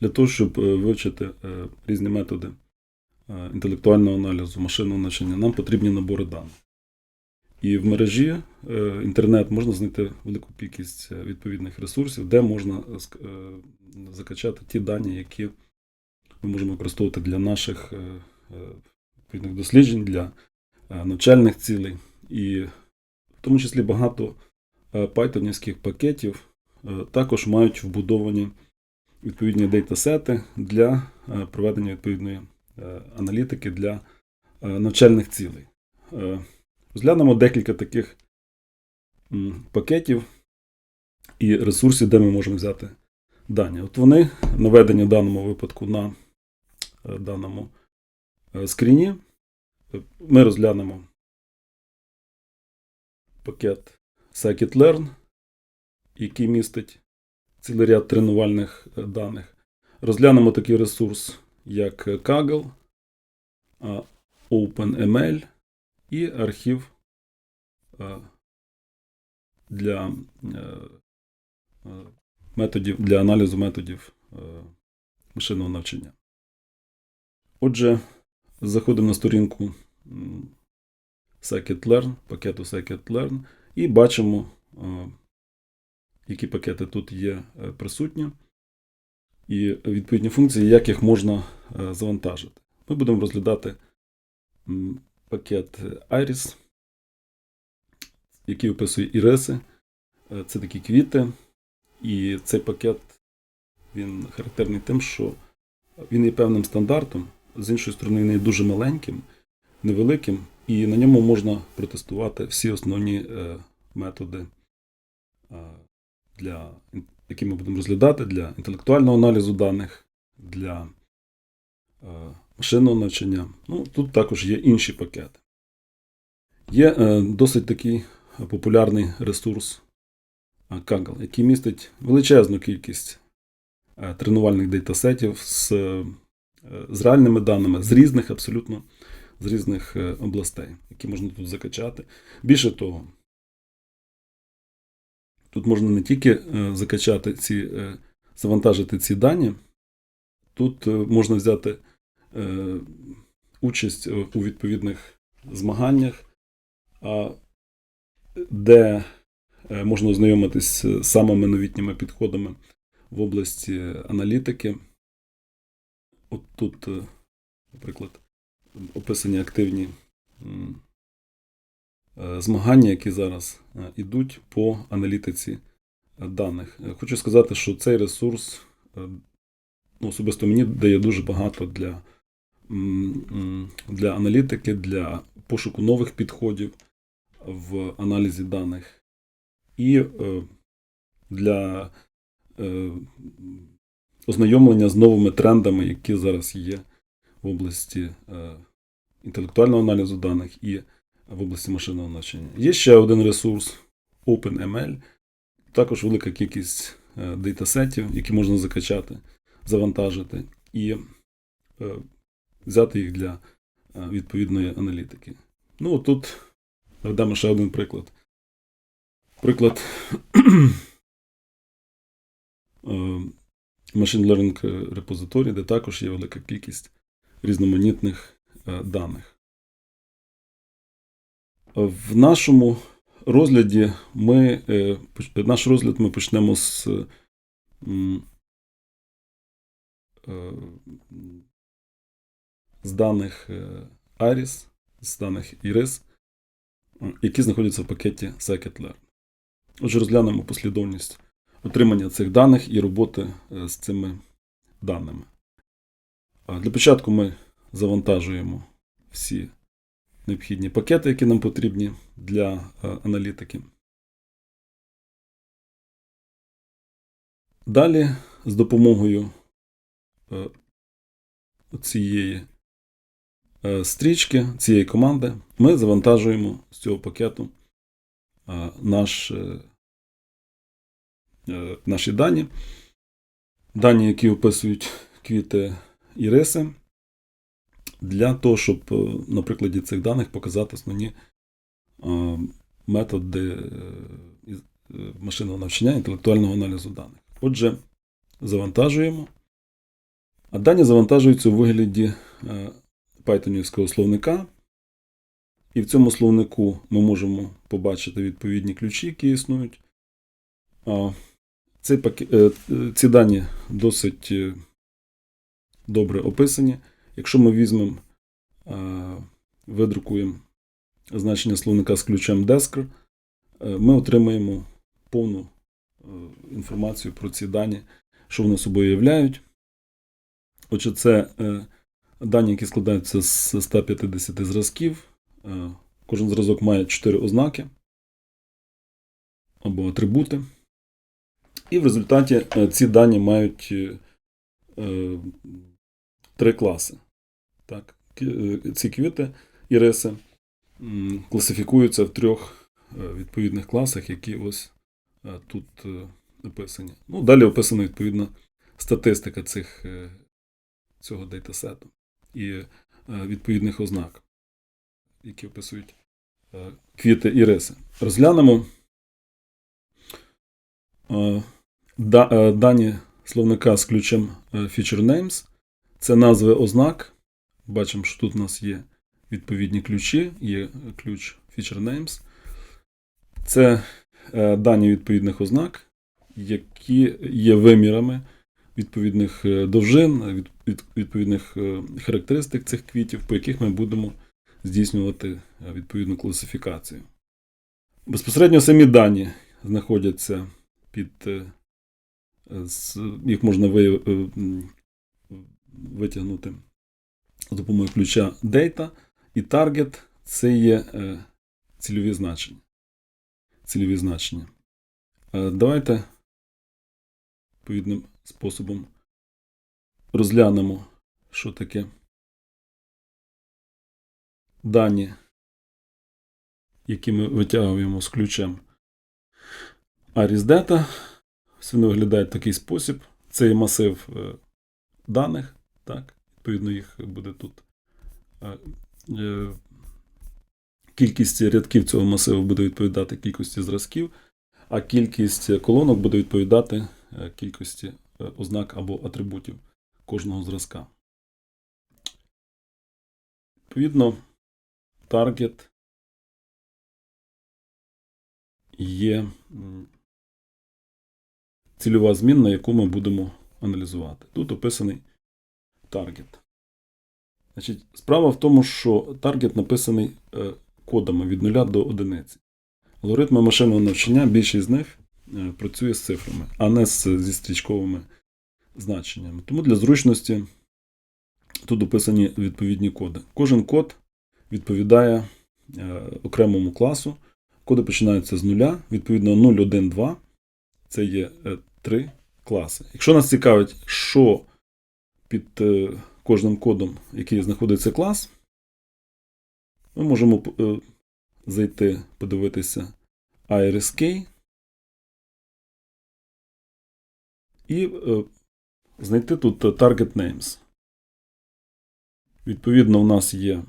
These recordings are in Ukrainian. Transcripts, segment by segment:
для того, щоб е, вивчити е, різні методи е, інтелектуального аналізу, машинного навчання, нам потрібні набори даних. І в мережі інтернет можна знайти велику кількість відповідних ресурсів, де можна закачати ті дані, які ми можемо використовувати для наших відповідних досліджень, для навчальних цілей. І в тому числі багато пайтонівських пакетів також мають вбудовані відповідні дейтасети для е, проведення відповідної е, аналітики для е, навчальних цілей. Розглянемо декілька таких пакетів і ресурсів, де ми можемо взяти дані. От вони наведені в даному випадку на даному скріні. Ми розглянемо пакет Scikit-Learn, який містить цілий ряд тренувальних е, даних. Розглянемо такий ресурс, як Kaggle, OpenML і архів е, для е, е, методів для аналізу методів е, машинного навчання. Отже, заходимо на сторінку Scikit-Learn, пакету Scikit-Learn, і бачимо, е, які пакети тут є е, присутні, і відповідні функції, як їх можна е, завантажити. Ми будемо розглядати пакет Iris, який описує іриси. Е, Це такі квіти. І цей пакет він характерний тим, що він є певним стандартом, з іншої сторони, він є дуже маленьким, невеликим, і на ньому можна протестувати всі основні методи, для, які ми будемо розглядати для інтелектуального аналізу даних, для е, машинного навчання. Ну, тут також є інші пакети. Є е, досить такий популярний ресурс е, Kaggle, який містить величезну кількість е, тренувальних дейтасетів з, е, з реальними даними, з різних абсолютно з різних е, областей, які можна тут закачати. Більше того, тут можна не тільки е, закачати ці, е, завантажити ці дані, тут е, можна взяти участь у відповідних змаганнях, де можна ознайомитись з самими новітніми підходами в області аналітики. От тут, наприклад, описані активні змагання, які зараз е, ідуть по аналітиці е, даних. Е, Хочу сказати, що цей ресурс е, ну, особисто мені дає дуже багато для, для аналітики, для пошуку нових підходів в аналізі даних і е, для е, ознайомлення з новими трендами, які зараз є в області е, інтелектуального аналізу даних і в області машинного навчання. Є ще один ресурс OpenML, також велика кількість е, дейтасетів, які можна закачати, завантажити і е, взяти їх для е, відповідної аналітики. Ну, тут наведемо ще один приклад. Приклад Machine Learning репозиторій, де також є велика кількість різноманітних даних. В нашому розгляді ми, е, наш розгляд ми почнемо з, е, з даних е, Iris, з даних Iris, е, які знаходяться в пакеті Scikit-Learn. Отже, розглянемо послідовність отримання цих даних і роботи е, з цими даними. Для початку ми завантажуємо всі необхідні пакети, які нам потрібні для е, аналітики. Далі з допомогою е, цієї е, стрічки, цієї команди, ми завантажуємо з цього пакету наш, наші дані. Дані, які описують квіти і риси, для того, щоб е, на прикладі цих даних показати основні е, методи е, машинного навчання, інтелектуального аналізу даних. Отже, завантажуємо А дані завантажуються у вигляді пайтонівського словника. І в цьому словнику ми можемо побачити відповідні ключі, які існують. Ці дані досить добре описані. Якщо ми візьмемо, е, видрукуємо значення словника з ключем Deskr, е, ми отримаємо повну е, інформацію про ці дані, що вони собою являють. Отже, це дані, які складаються з 150 зразків. Кожен зразок має 4 ознаки або атрибути. І в результаті ці дані мають три класи. Так? Е, Ці квіти і риси класифікуються в трьох е, відповідних класах, які ось е, тут описані. Ну, далі описана відповідно статистика цих, цього дейтасету і відповідних ознак, які описують квіти і риси. Розглянемо да- дані словника з ключем Feature Names. Це назви ознак. Бачимо, що тут у нас є відповідні ключі, є ключ Feature Names. Це е, дані відповідних ознак, які є вимірами відповідних е, довжин, від, від- відповідних е, характеристик цих квітів, по яких ми будемо здійснювати відповідну класифікацію. Безпосередньо самі дані знаходяться під. з- Їх можна ви- витягнути за допомогою ключа Data і Target це є е, цільові значення. Цільові значення. Е, Давайте відповідним способом розглянемо, що таке дані, які ми витягуємо з ключем Aris Data. Ось Вони виглядають в такий спосіб. Це є масив е, даних, так? Відповідно, їх буде тут. е, Кількість рядків цього масиву буде відповідати кількості зразків, а кількість колонок буде відповідати е, кількості е, ознак або атрибутів кожного зразка. Відповідно, таргет є цільова змінна, яку ми будемо аналізувати. Тут описаний таргет. Значить, справа в тому, що таргет написаний е, кодами від 0 до 1. Алгоритми машинного навчання, більшість з них е, працює з цифрами, а не з, зі стрічковими значеннями. Тому для зручності тут описані відповідні коди. Кожен код відповідає е, окремому класу. Коди починаються з нуля, відповідно 0, 1, 2 це є е, три класи. Якщо нас цікавить, що під е, кожним кодом, який знаходиться клас, ми можемо е, зайти, подивитися IRSK і е, знайти тут Target Names. Відповідно, у нас є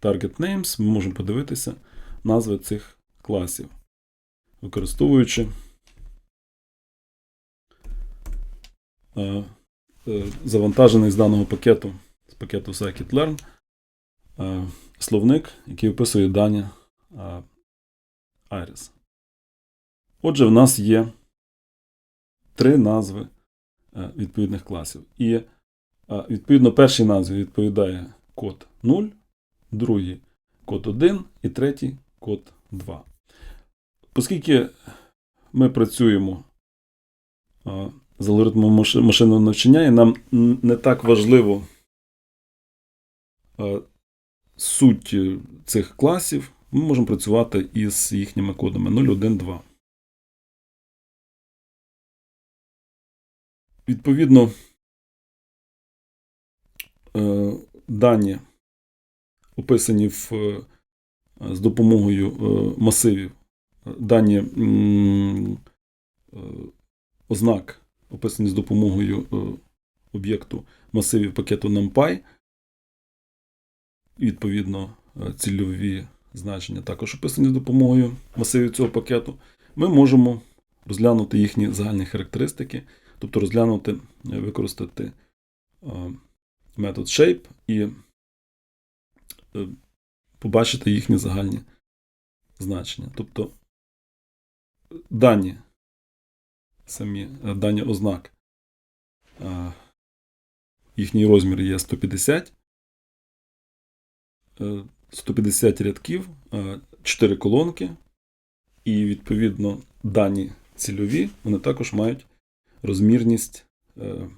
Target Names, ми можемо подивитися назви цих класів, використовуючи завантажений з даного пакету, з пакету Scikit-Learn, е, словник, який описує дані е, Iris. Отже, в нас є три назви е, відповідних класів. І е, відповідно першій назві відповідає код 0, другий код 1 і третій код 2. Оскільки ми працюємо е, з алгоритмом маш- машинного навчання, і нам не так важливо е, суть цих класів, ми можемо працювати із їхніми кодами 0, 1, 2. Відповідно, е, дані, описані в, е, з допомогою масивів, дані ознак, описані з допомогою е, об'єкту масивів пакету NumPy. Відповідно, е, цільові значення також описані з допомогою масивів цього пакету. Ми можемо розглянути їхні загальні характеристики, тобто розглянути, е, використати метод shape і побачити їхні загальні значення. Тобто дані, самі е, дані ознак, е, їхній розмір є 150. е, 150 рядків, 4 колонки, і відповідно дані цільові, вони також мають розмірність е,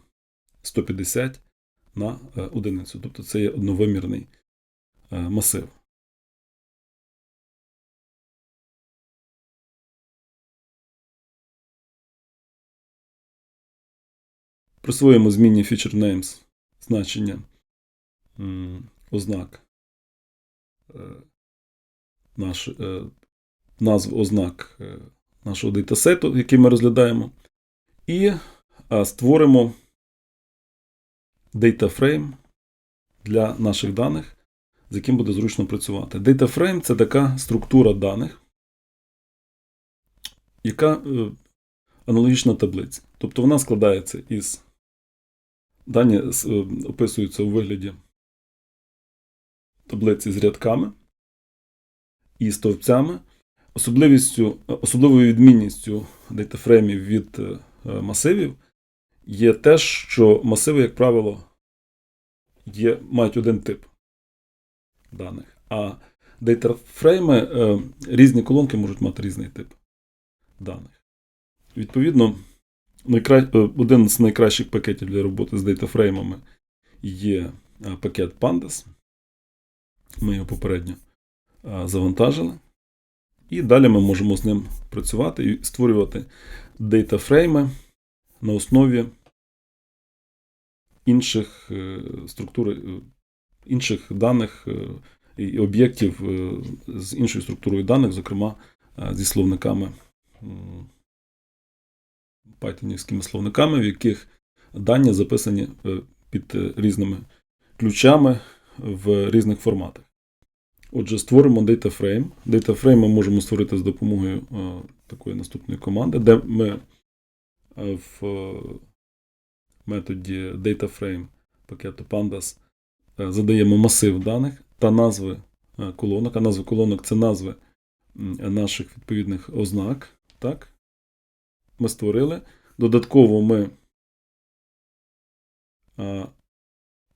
150 на е, одиницю. Тобто це є одновимірний е, масив. Присвоїмо змінні feature names значення ознак е, наш, е, назв ознак е, нашого дейтасету, який ми розглядаємо, і створимо DataFrame для наших даних, з яким буде зручно працювати. DataFrame це така структура даних, яка аналогічна таблиці. Тобто вона складається із дані е, описуються у вигляді таблиці з рядками і стовпцями. Особливістю, особливою відмінністю дейтафреймів від е, масивів є те, що масиви, як правило, є, мають один тип даних. А дейтафрейми, е, різні колонки можуть мати різний тип даних. Відповідно, найкра... е, один з найкращих пакетів для роботи з дейтафреймами є е, пакет Pandas. Ми його попередньо е, завантажили. І далі ми можемо з ним працювати і створювати дейтафрейми на основі інших структур, інших даних і об'єктів з іншою структурою даних, зокрема зі словниками, пайтонівськими словниками, в яких дані записані е, під е, різними ключами в різних форматах. Отже, створимо DataFrame. DataFrame ми можемо створити з допомогою е, такої наступної команди, де ми в методі DataFrame пакету Pandas задаємо масив даних та назви колонок. А назви колонок це назви наших відповідних ознак. Так? Ми створили. Додатково ми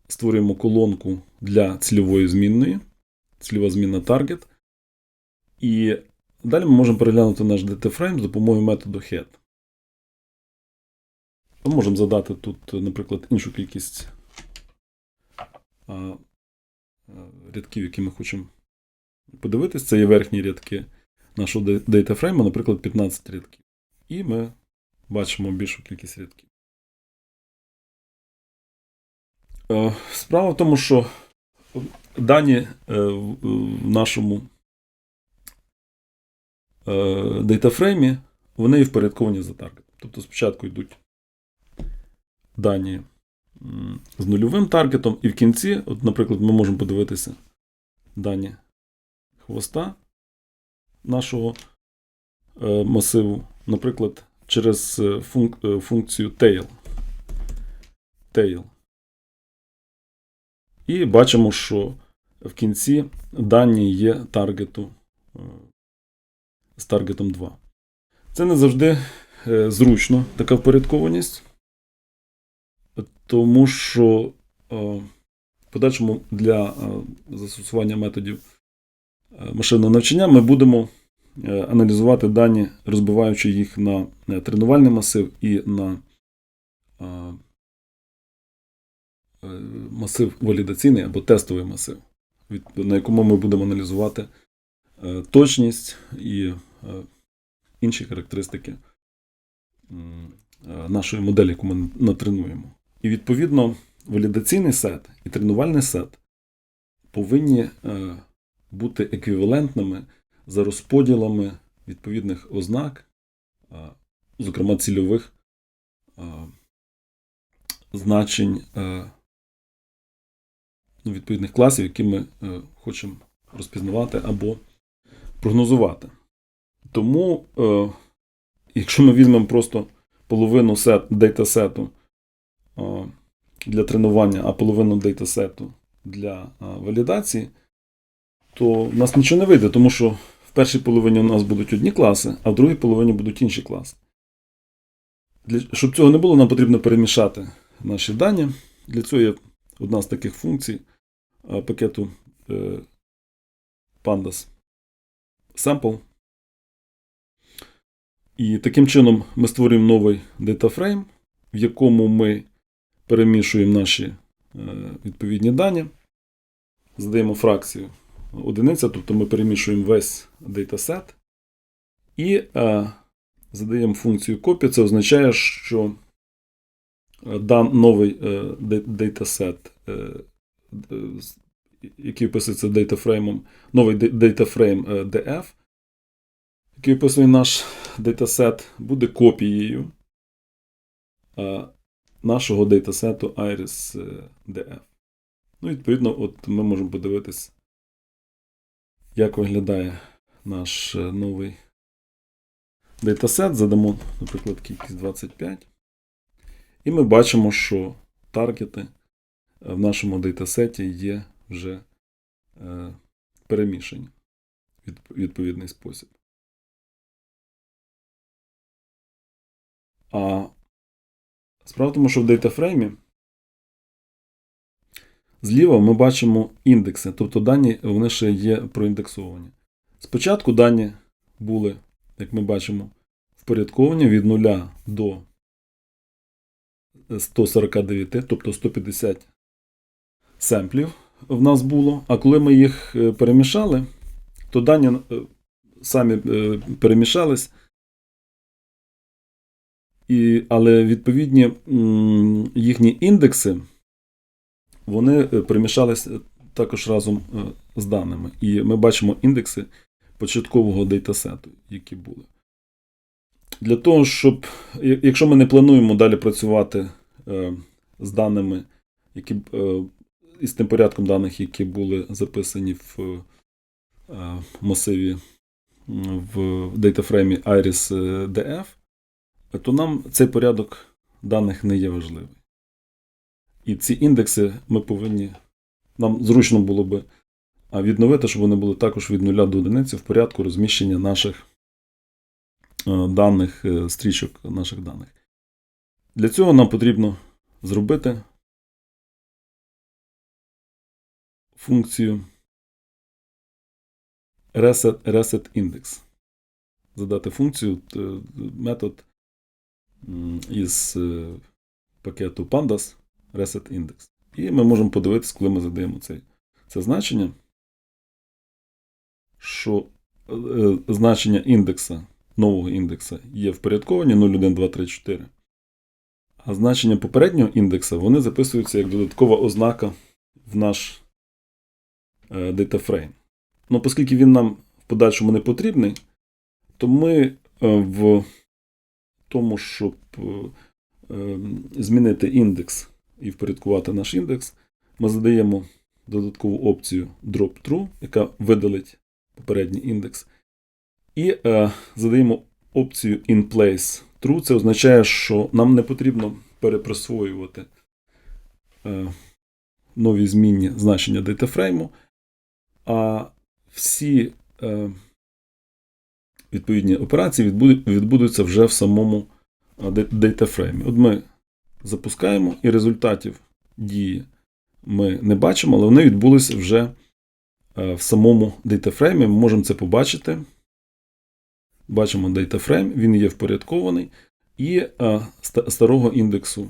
створюємо колонку для цільової змінної цільова зміна target. І далі ми можемо переглянути наш DataFrame з допомогою методу head. Ми можемо задати тут, наприклад, іншу кількість рядків, які ми хочемо подивитись. Це є верхні рядки нашого DataFrame, наприклад, 15 рядків. І ми бачимо більшу кількість рядків. Е, Справа в тому, що дані е, в нашому е, дейтафреймі, вони впорядковані за таргетом. Тобто спочатку йдуть дані з нульовим таргетом, і в кінці, от, наприклад, ми можемо подивитися дані хвоста нашого масиву, наприклад, через е, функ, е, функцію tail. tail. І бачимо, що в кінці дані є таргету е, з таргетом 2. Це не завжди зручно, така впорядкованість, тому що в подальшому для застосування методів машинного навчання ми будемо аналізувати дані, розбиваючи їх на е, тренувальний масив і на е, е, масив валідаційний або тестовий масив, на якому ми будемо аналізувати е, точність і е, інші характеристики е, нашої моделі, яку ми натренуємо. І відповідно валідаційний сет і тренувальний сет повинні е, бути еквівалентними за розподілами відповідних ознак, зокрема цільових значень ну, відповідних класів, які ми е, хочемо розпізнавати або прогнозувати. Тому, е, якщо ми візьмемо просто половину сет, дейтасету для тренування, а половину дейтасету для валідації, то в нас нічого не вийде, тому що першій половині у нас будуть одні класи, а в другій половині будуть інші класи. Для, щоб цього не було, нам потрібно перемішати наші дані. Для цього є одна з таких функцій пакету е, Pandas Sample. І таким чином ми створюємо новий датафрейм, в якому ми перемішуємо наші е, відповідні дані, задаємо фракцію одиниця, тобто ми перемішуємо весь датасет і е, задаємо функцію копія. Це означає, що е, дан, новий е, датасет, е, е, який описується датафреймом, новий датафрейм е, DF, який описує наш датасет, буде копією е, нашого датасету Iris е, DF. Ну, відповідно, от ми можемо подивитись, як виглядає наш е, новий датасет. Задамо, наприклад, кількість 25. І ми бачимо, що таргети в нашому датасеті є вже е, перемішані в відповідний спосіб. А справа в тому, що в датафреймі зліва ми бачимо індекси, тобто дані вони ще є проіндексовані. Спочатку дані були, як ми бачимо, впорядковані від 0 до 149, тобто 150 семплів в нас було. А коли ми їх е, перемішали, то дані е, самі е, перемішались. І, Але відповідні їхні індекси вони е, перемішалися також разом е, з даними. І ми бачимо індекси початкового дейтасету, які були. Для того, щоб, якщо ми не плануємо далі працювати е, з даними, які, е, із тим порядком даних, які були записані в е, масиві в дейтафреймі Iris е, DF, то нам цей порядок даних не є важливий. І ці індекси ми повинні. Нам зручно було би відновити, щоб вони були також від 0 до 1 в порядку розміщення наших е, даних, е, стрічок наших даних. Для цього нам потрібно зробити функцію reset, reset index. Задати функцію, метод із е, пакету Pandas reset index. І ми можемо подивитися, коли ми задаємо цей, це значення, що е, значення індекса, нового індекса є впорядковані 0, 1, 2, 3, 4. А значення попереднього індекса вони записуються як додаткова ознака в наш е, data Ну, оскільки він нам в подальшому не потрібний, то ми е, в тому, щоб е, змінити індекс і впорядкувати наш індекс, ми задаємо додаткову опцію drop true, яка видалить попередній індекс. І е, задаємо опцію in place true. Це означає, що нам не потрібно переприсвоювати е, нові змінні значення датафрейму, а всі е, відповідні операції відбудуться вже в самому е, датафреймі. От ми запускаємо, і результатів дії ми не бачимо, але вони відбулися вже е, в самому датафреймі. Ми можемо це побачити. Бачимо датафрейм, він є впорядкований, і е, старого індексу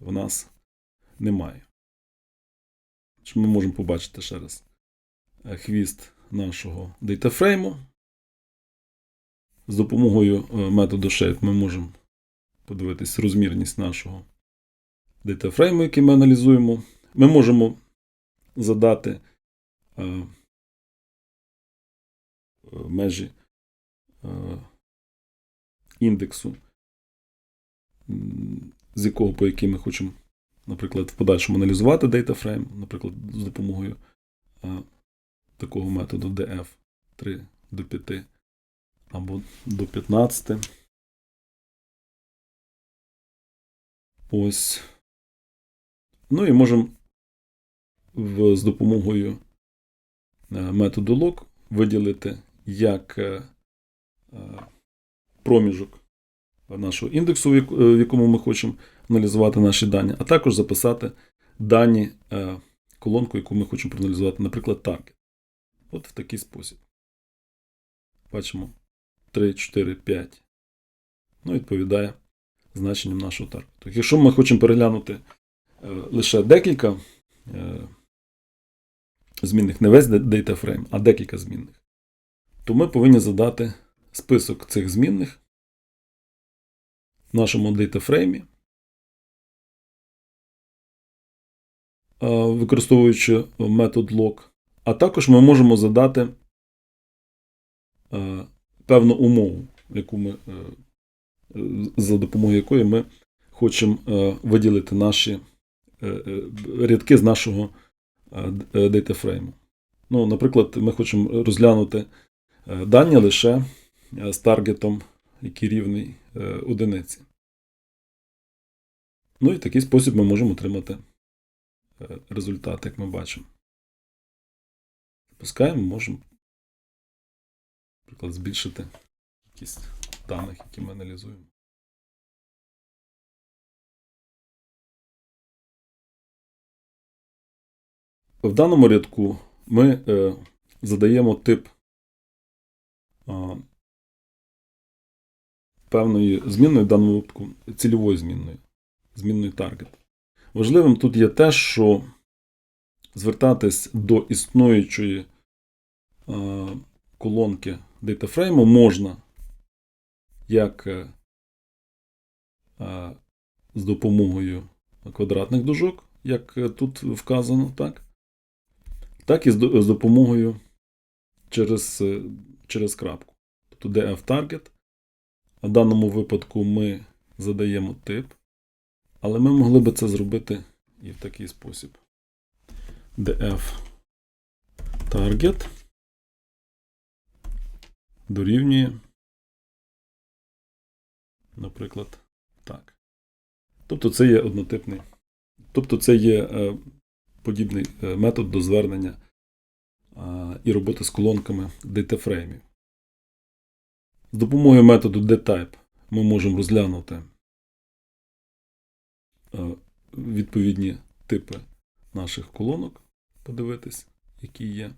в нас немає. Ми можемо побачити ще раз е, хвіст нашого датафрейму. З допомогою методу Shape ми можемо подивитись розмірність нашого датафрейму, який ми аналізуємо. Ми можемо задати е, межі е, індексу, з якого по який ми хочемо, наприклад, в подальшому аналізувати датафрейм, наприклад, з допомогою е, такого методу df 3 до 5 або до 15. Ось. Ну і можемо з допомогою е, методу log виділити як е, е, проміжок нашого індексу, в якому ми хочемо аналізувати наші дані, а також записати дані колонку, яку ми хочемо проаналізувати, наприклад, target. От в такий спосіб. Бачимо 3, 4, 5. Ну, відповідає значенням нашого таргету. Якщо ми хочемо переглянути лише декілька е, змінних, не весь data а декілька змінних, то ми повинні задати список цих змінних в нашому датафреймі, е, використовуючи метод log, а також ми можемо задати е, певну умову, яку ми, е, е, за допомогою якої ми хочемо е, виділити наші е, е, рядки з нашого е, д- е, датафрейму. Ну, наприклад, ми хочемо розглянути е, дані лише е, з таргетом, який рівний е, одиниці. Ну і в такий спосіб ми можемо отримати е, результат, як ми бачимо. Запускаємо, можемо, наприклад, збільшити кількість даних, які ми аналізуємо. В даному рядку ми е, задаємо тип а, певної змінної, в даному випадку цільової змінної, змінної таргет. Важливим тут є те, що звертатись до існуючої а, колонки датафрейму можна як е, з допомогою квадратних дужок, як е, тут вказано, так? Так і з допомогою через, е, через крапку. Тобто df target. В даному випадку ми задаємо тип, але ми могли би це зробити і в такий спосіб. df target дорівнює, наприклад, так. Тобто це є однотипний. Тобто це є е, подібний е, метод до звернення і роботи з колонками датафреймів. З допомогою методу dtype ми можемо розглянути е, відповідні типи наших колонок, подивитись, які є.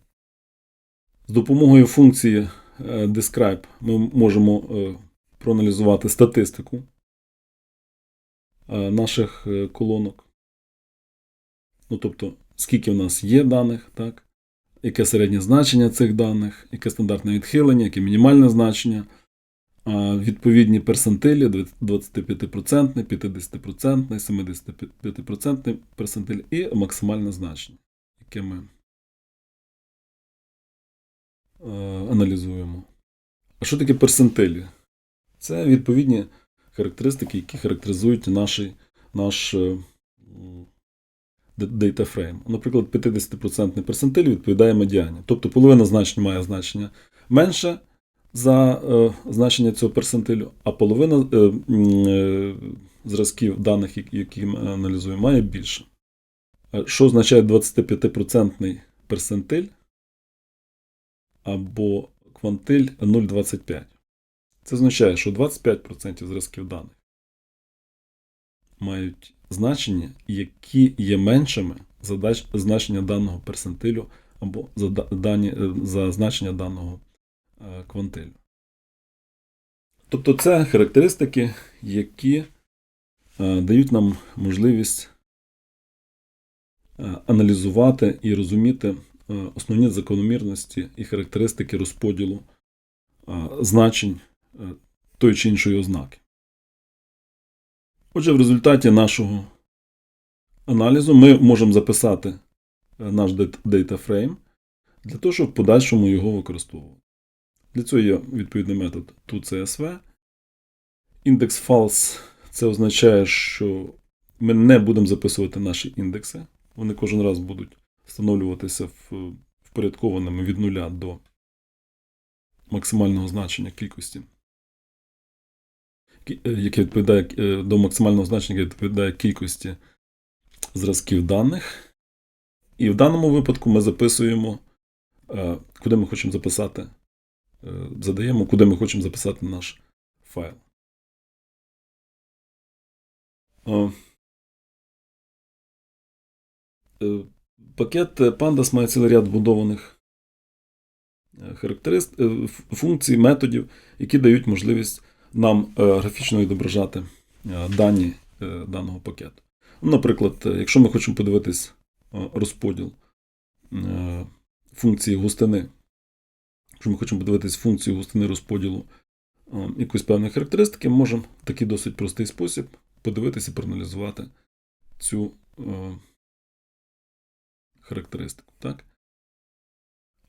З допомогою функції е, describe ми можемо проаналізувати статистику наших колонок. Ну, тобто, скільки в нас є даних, так? яке середнє значення цих даних, яке стандартне відхилення, яке мінімальне значення, а, відповідні персентилі 25%, 50%, 75% персентиль і максимальне значення, яке ми е, аналізуємо. А що таке персентилі? Це відповідні характеристики, які характеризують наш, наш frame. Наприклад, 50% персентиль відповідає медіані. Тобто половина значень має значення менше за е, значення цього персентилю, а половина е, е, зразків даних, які- ми аналізуємо, має більше. Е, Що означає 25% персентиль або квантиль 0,25? Це означає, що 25% зразків даних мають значення, які є меншими за значення даного персентилю або за, дані, е, за значення даного е, квантилю. Тобто це характеристики, які е, дають нам можливість аналізувати і розуміти основні закономірності і характеристики розподілу значень тої чи іншої ознаки. Отже, в результаті нашого аналізу ми можемо записати е, наш дат- data frame для того, щоб в подальшому його використовувати. Для цього є відповідний метод toCSV. Індекс false це означає, що ми не будемо записувати наші індекси. Вони кожен раз будуть встановлюватися впорядкованими від нуля до максимального значення кількості кі- яке відповідає е, до максимального значення, яке відповідає кількості зразків даних. І в даному випадку ми записуємо, е, куди ми хочемо записати, е, задаємо, куди ми хочемо записати наш файл. Е, е, Пакет Pandas має цілий ряд вбудованих е, характерист... е, функцій, методів, які дають можливість нам е, графічно відображати е, дані е, даного пакету. Наприклад, якщо ми хочемо подивитись розподіл функції густини, якщо ми хочемо подивитись функцію густини розподілу якоїсь певної характеристики, ми можемо в такий досить простий спосіб подивитися і проаналізувати цю характеристику. Так?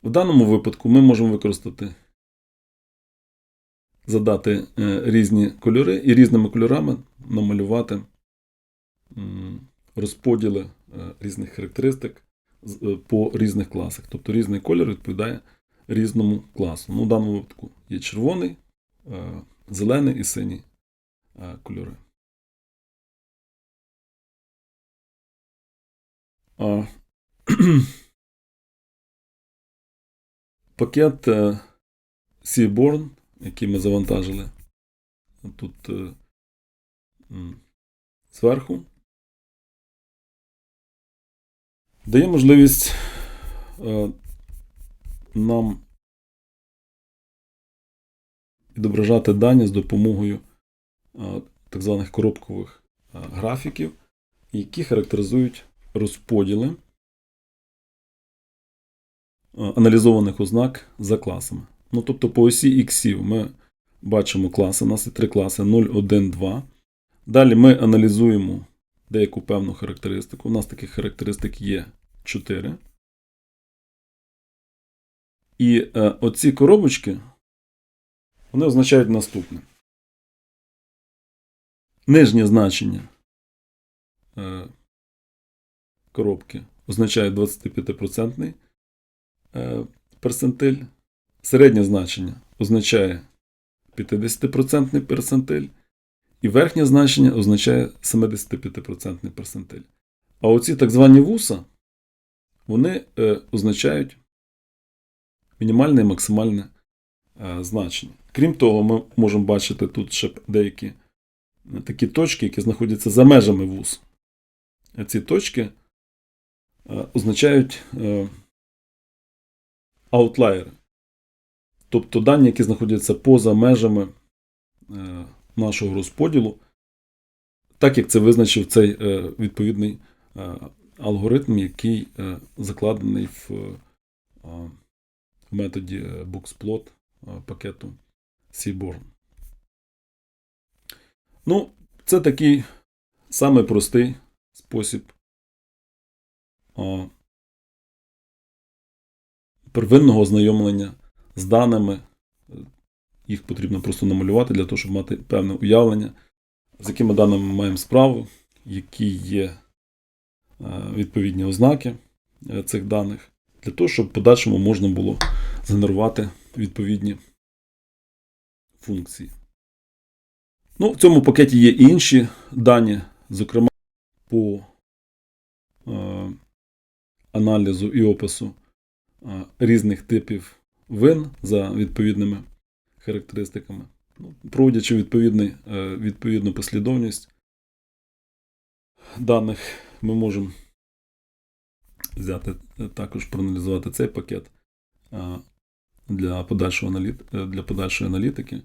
В даному випадку ми можемо використати, задати е, різні кольори і різними кольорами намалювати розподіли е, різних характеристик е, по різних класах. Тобто різний колір відповідає різному класу. Ну, в даному випадку є червоний, зелений і синій кольори. Пакет Seaborn, який ми завантажили тут е, зверху, дає можливість е, нам відображати дані з допомогою е, так званих коробкових графіків, які характеризують розподіли аналізованих ознак за класами. Ну, тобто по осі іксів ми бачимо класи, у нас є три класи 0, 1, 2. Далі ми аналізуємо деяку певну характеристику. У нас таких характеристик є 4. І е, оці коробочки вони означають наступне. Нижнє значення е, коробки означає 25% е, персентиль. Середнє значення означає 50% персентиль. І верхнє значення означає 75% персентиль. А оці так звані вуса, вони е, означають мінімальне і максимальне е, значення. Крім того, ми можемо бачити тут ще деякі е, такі точки, які знаходяться за межами вуз. А Ці точки е, означають е, аутлайери. Тобто дані, які знаходяться поза межами е, нашого розподілу, так як це визначив цей е, відповідний е, алгоритм, який закладений в методі boxplot пакету Seaborn. Ну, це такий самий простий спосіб первинного ознайомлення з даними. Їх потрібно просто намалювати для того, щоб мати певне уявлення, з якими даними ми маємо справу, які є е, відповідні ознаки е, цих даних, для того, щоб в подальшому можна було згенерувати відповідні функції. Ну, в цьому пакеті є інші дані, зокрема по е, аналізу і опису е, різних типів вин за відповідними характеристиками. Ну, проводячи відповідний, е, відповідну послідовність даних, ми можемо взяти е, також проаналізувати цей пакет е, для подальшого для подальшої аналітики,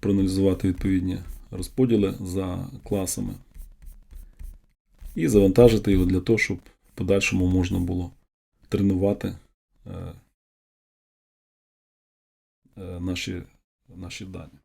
проаналізувати відповідні розподіли за класами і завантажити його для того, щоб в подальшому можна було тренувати наші, наші дані.